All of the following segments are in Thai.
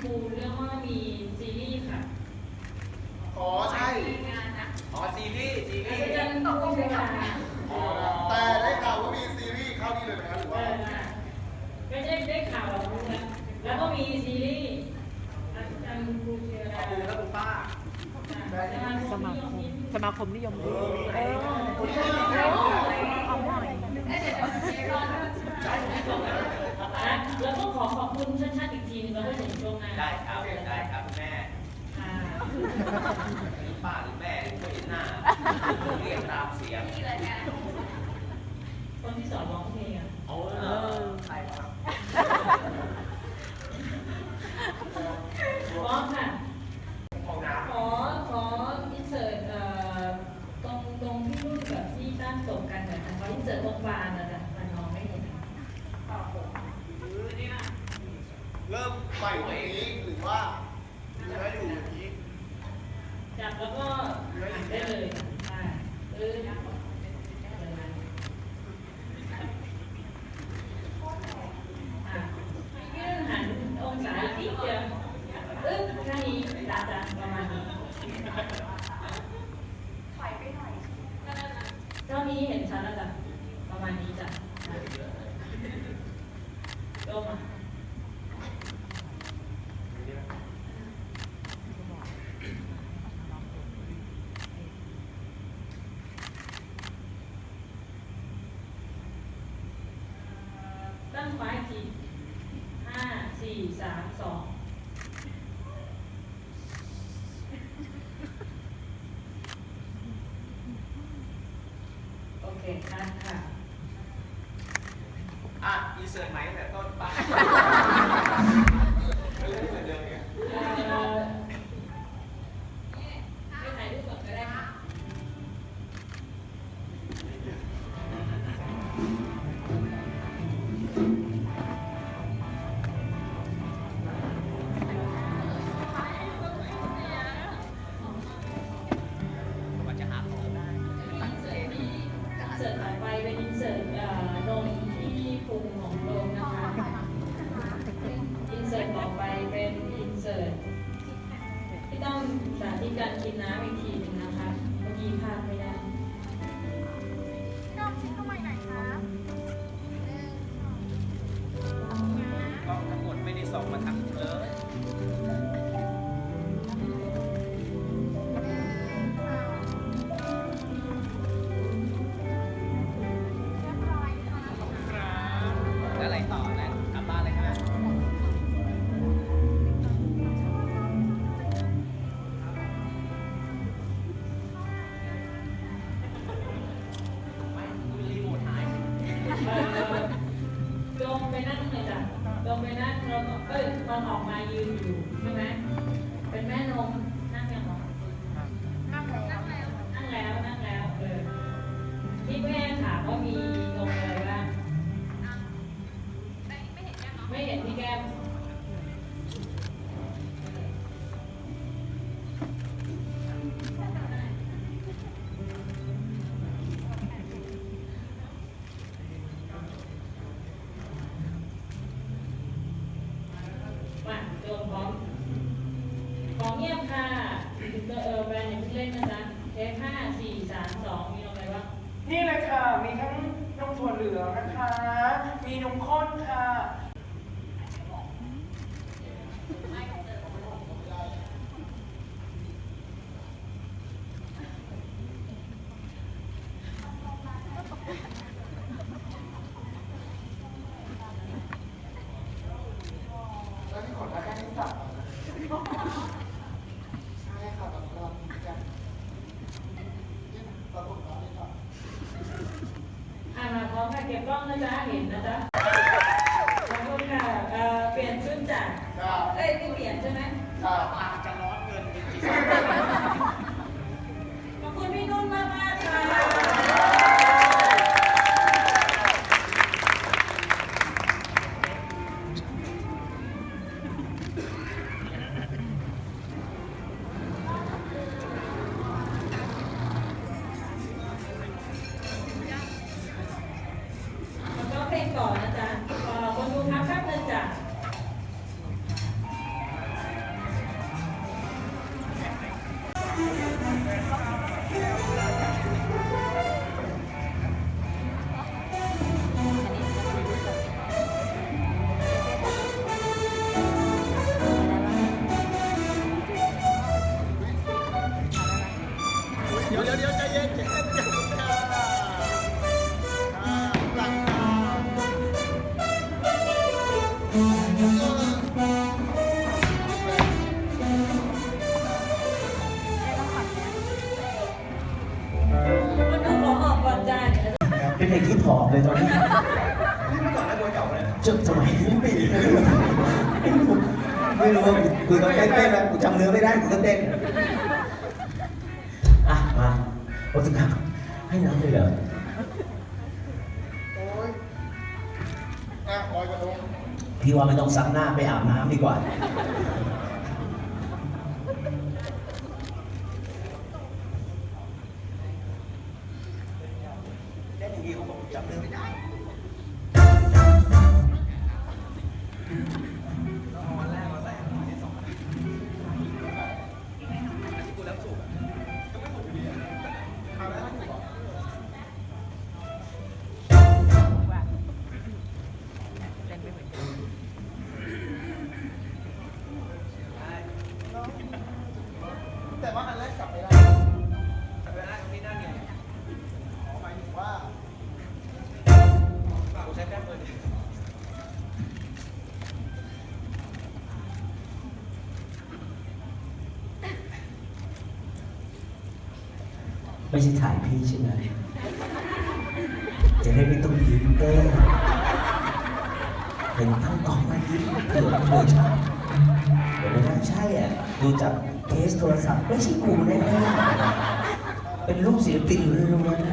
ครูเรื่องว่ามีซีรีส์ค่ะอ๋อใช่งอ๋อซีรีส์ซีรีส์จะตกลงด้วยกันนะอ๋แต่ได้ข่าวว่ามีซีรีส์เข้านี่เลยนะมครัหรือว่าอค่ได้ข่าวรู้นะแล้วก็มีซีรีส์อาจารย์ครูเชียร์คุณและคุณป้าสมาคมสมาคมนิยมดูเออเอาหน่อย เดี๋เดี๋ยวเดี๋ยวรอเรื่ แล้วก็ขอขอบคุณชัดๆอีกทีนึงแล้วก็ถึงช่วงหน้าได้ครับได้ครับแม่ค่ะหรืป้าหรือแม่หรือคนหน้าเรียกตามเสียง คนที่สอนร้องเพลงอ่เอา นี่แหละค่ะ มีทั้งนมถั่วเหลืองนะคะ มีนมข้นค่ะ เดี๋ยวเดี๋ยวใจเย็นใจเองขอออกก่อนจเดี๋ยเป็นเด็กที่ผอมเลยตอนนี้นี่เมื่อก่อนนะโดนเก่าเลยจนสมัยนี้ปีไม่รู้ไม่รู้คุยกับเต้นเต้นนะกูจำเนื้อไม่ได้กูก็เต้น โอ้ถึงครับให้น้ำเลยเหรอโอ้ยอะลอยกระทงพี่ว่าไม่ต้องซักหน้าไปอาบน้ำดีกว่า เล่นอย่างนี้เขาบอกจำเนื้อไม่ได้ ไม่ใช่ถ่ายพี่ใช่ไหมจะได้ไม่ต้องยิ้มเต้เห็นทั้งกองมายิ้มเผื่อเผื่อชอบเดี๋ยวไม่ใช่อะดูจากเคสโทรศัพท์ไม่ใช่กูแน่ๆเป็นรูปศิลปินอยู่เลยตรงนั้นเหร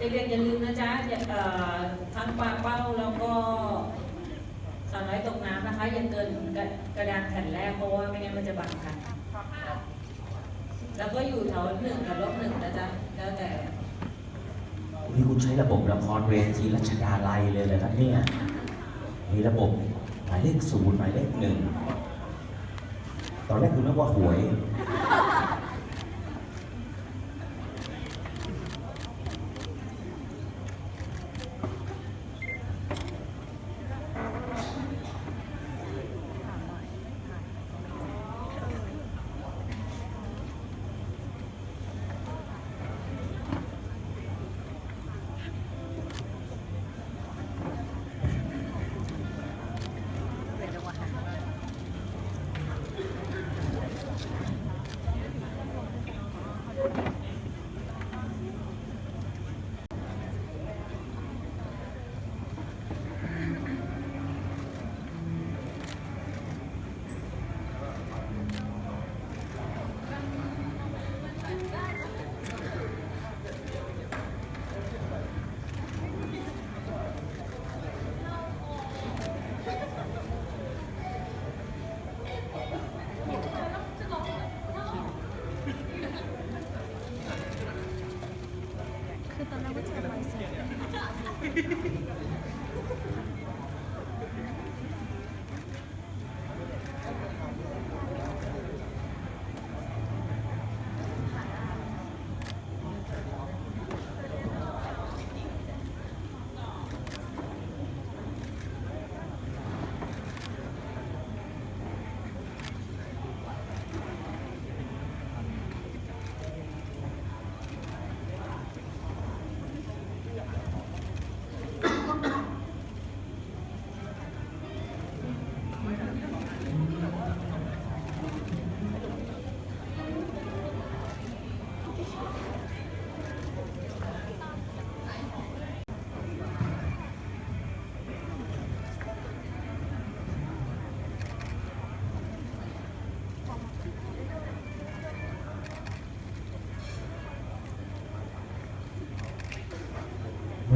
เด็กๆอย่าลืมนะจ๊ะอย่าเอ่อทั้งปลาเป้าแล้วก็สาวน้อยตกน้ำนะคะอย่าเกินกระกระดานแผ่นแรกเพราะว่าไม่งั้นมันจะบังกัน แล้วก็อยู่แถวหนึ่งกับลบหนึ่งนะจ๊ะแล้วแต่นี่คุณใช้ระบบละครเวทีรัชดาลัยเลยเลยครับเนี่ยมีระบบหมายเลขศูนย์หมายเลขหนึ่งตอนแรกคุณนึกว่าหวย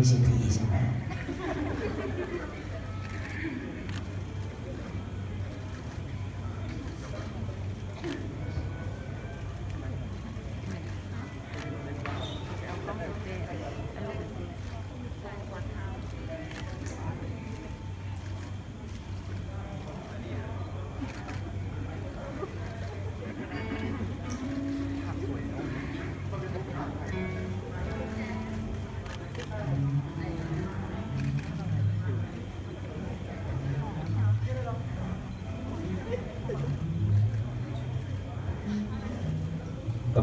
ไม่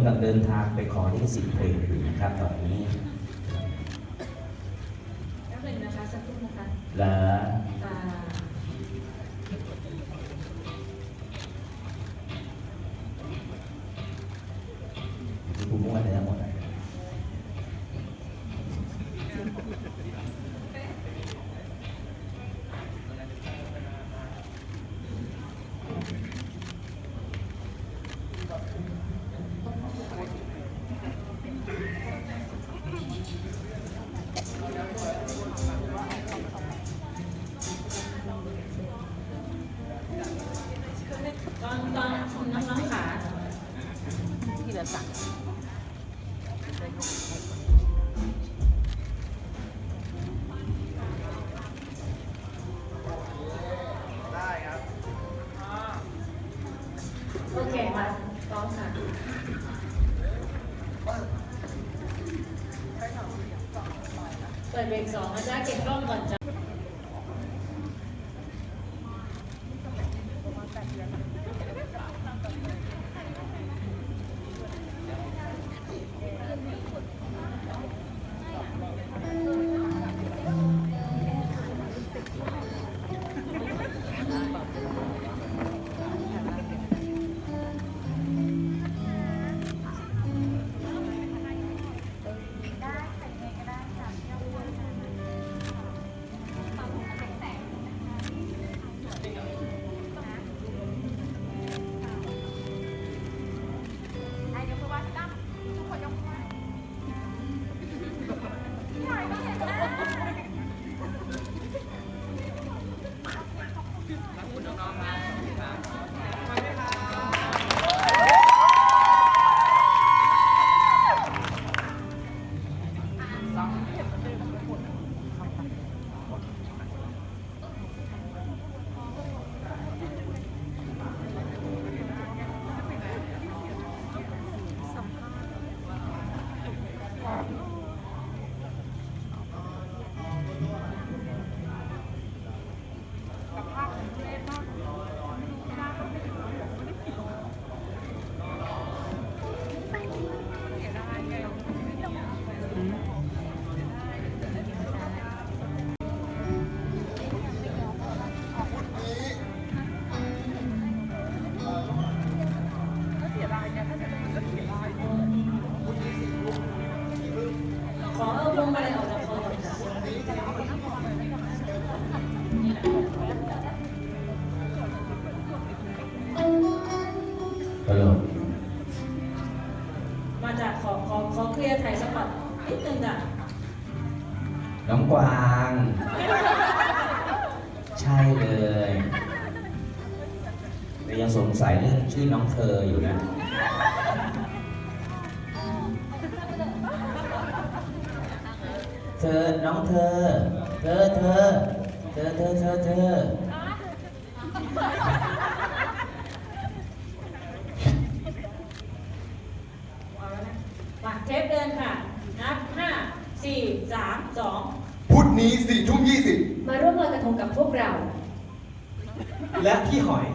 ำลังเดินทางไปขอลิขสิทธิ์เพลงอยู่นะครับตอน สองนะจ๊ะ on that. กวาง ใช่เลยแต่ยังสงสัยเรื่องชื่อน้องเธออยู่นะเธอน้องเธอ เธอเธอ เธอ เธอ เธอ เธอ เอาแล้วนะมาเทปเดินค่ะ นับห้าสี่สามสอง พุธ นี้สี่ทุ่มยี่สิบมาร่วมลอยกระทงกับพวกเรา และพี่หอย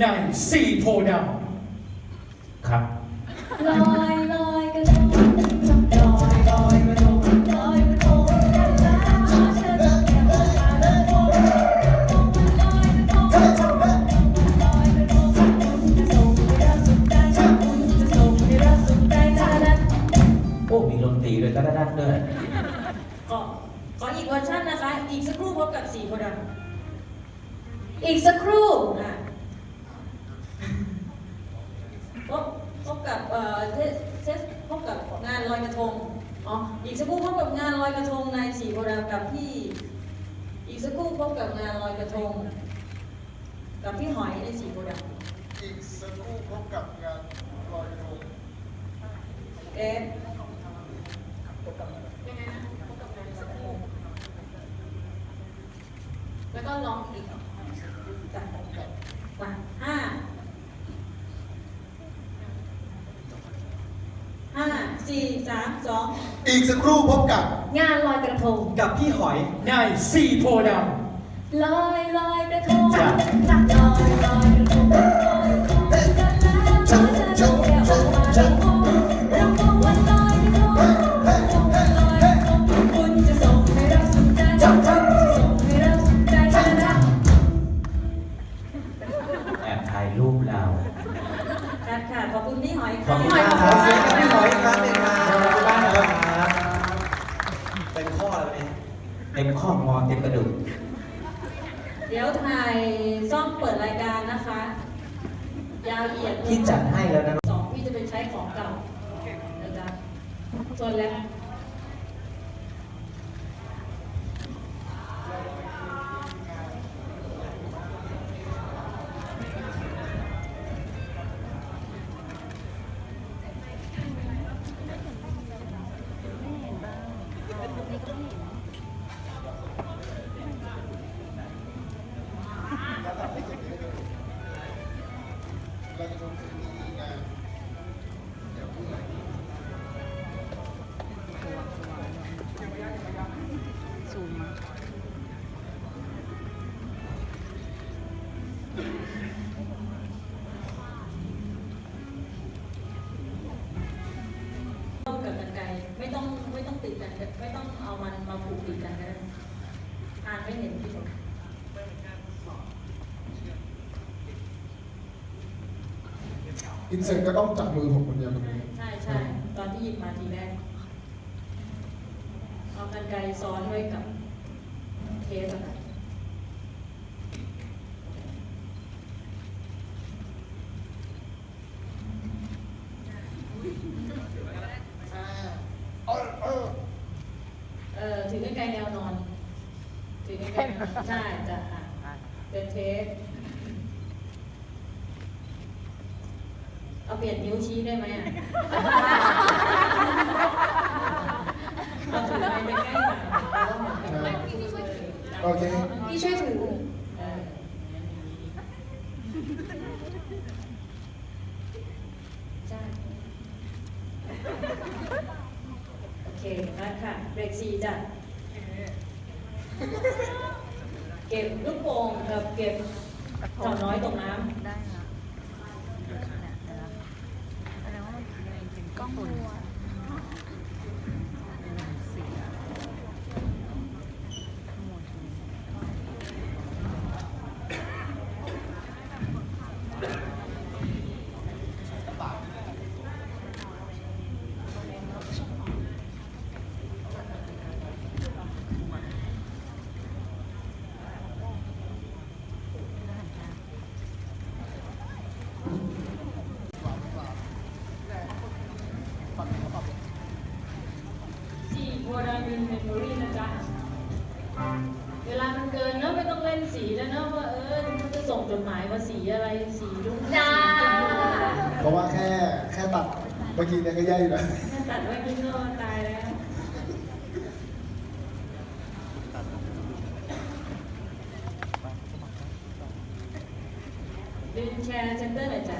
ในสี่โพธิ์ดครับ ลอยลอย อีกสักครู่อะพบพบกับเอ่อเทสเทสพบกับงานลอยกระทงอ๋ออีกสักครู่พบกับงานลอยกระทงในสีโพธิ์ดำกับพี่ อีกสักครู่พบกับงานลอยกระทง กับพี่หอยในสีโพธิ์ดอีกสักครู่พบกับงานลอยกระทงำเอ๊ะยังไงนะพบกับงานสักครู่แล้วก็ลองอีกจ้ะมาห้าห้า สี่สามสองอีกสักครู่พบกับงานลอยกระทงำกับพี่หอยในสี่โพธิ์ดลอยลอยกระทงจ้ะ ลอยลอยกระทง อินเสิร์ตก็ต้องจับมือผมคนเดียวตรงนี้ใช่ใช่ตอนที่หยิบมาทีแรกเอากันไกรซ้อนไว้กับเทปอะค่ะเออเออเออถือกันไกรแนวนอนถือกันไกรแนวนอนใช่จ้ะอะเป็นเทปเอาเปลี่ยนนิ้ วชี้ได้ไหมอะเอาถือไปใกล้ๆหน่อยเพราะว่ามันเป็นโอเค พี่ช่วยถือเออใช่โอเคมาค่ะเบรกสี่จ้ะเก็บลูกโป่งกับเก็บเต่าน้อยตกน้ำ ได้นะเนี่ยเดี๋ยวนะแสดงว่ามัน เป็นกล้องฝุ่นเสียข้างบน สีโบราณเป็นเมมโมรี่นะจ๊ะ เวลามันเกินเนอะไม่ต้องเล่นสีแล้วเนอะว่าเออมันจะส่งจดหมายว่าสีอะไรสีรุ้งสีชมพูเพราะว่าแค่แค่ตัดเมื่อกี้เนี่ยก็แย่อยู่แล้วถ้าตัดไว้ข้างนอกตายแล้ว ดึงแชร์เซนเตอร์หน่อยจ้ะ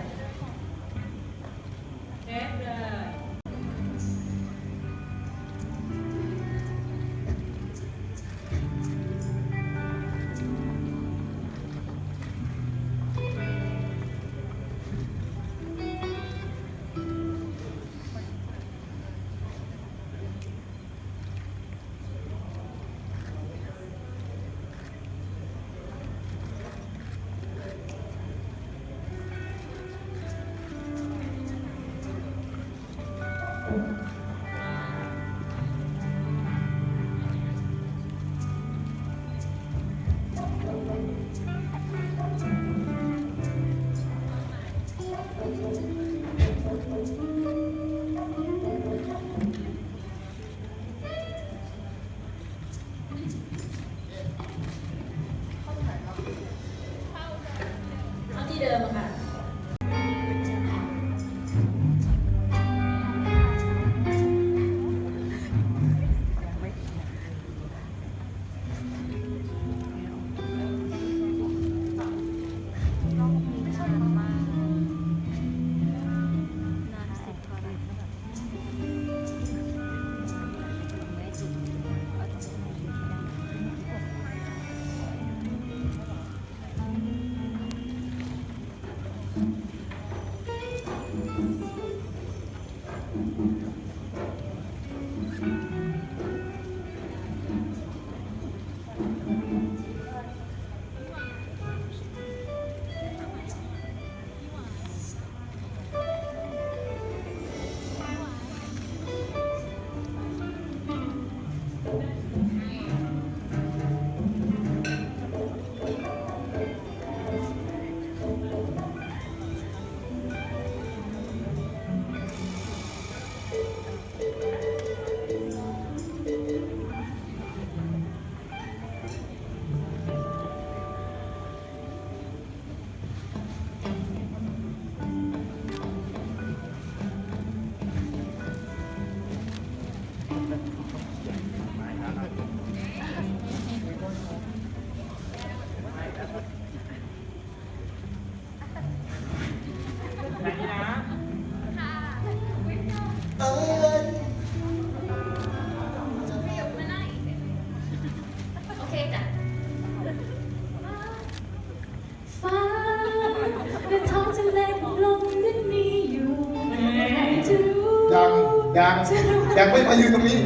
ยังไม่มายืนตรงนี้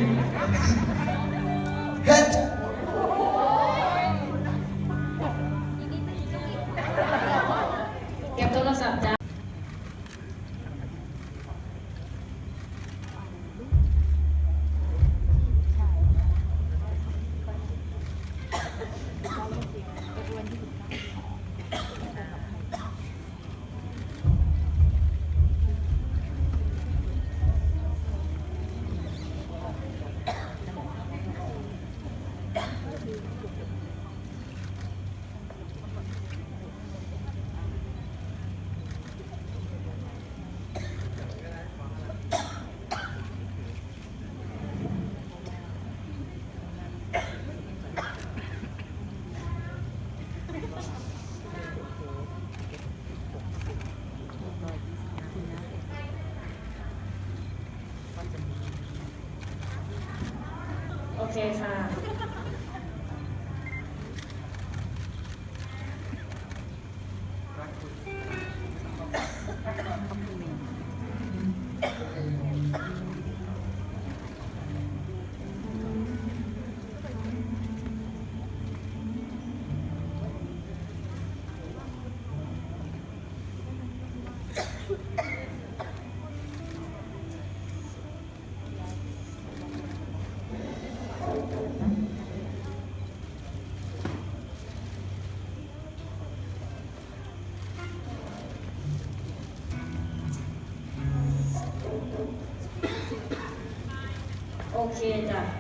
어, 오케이다.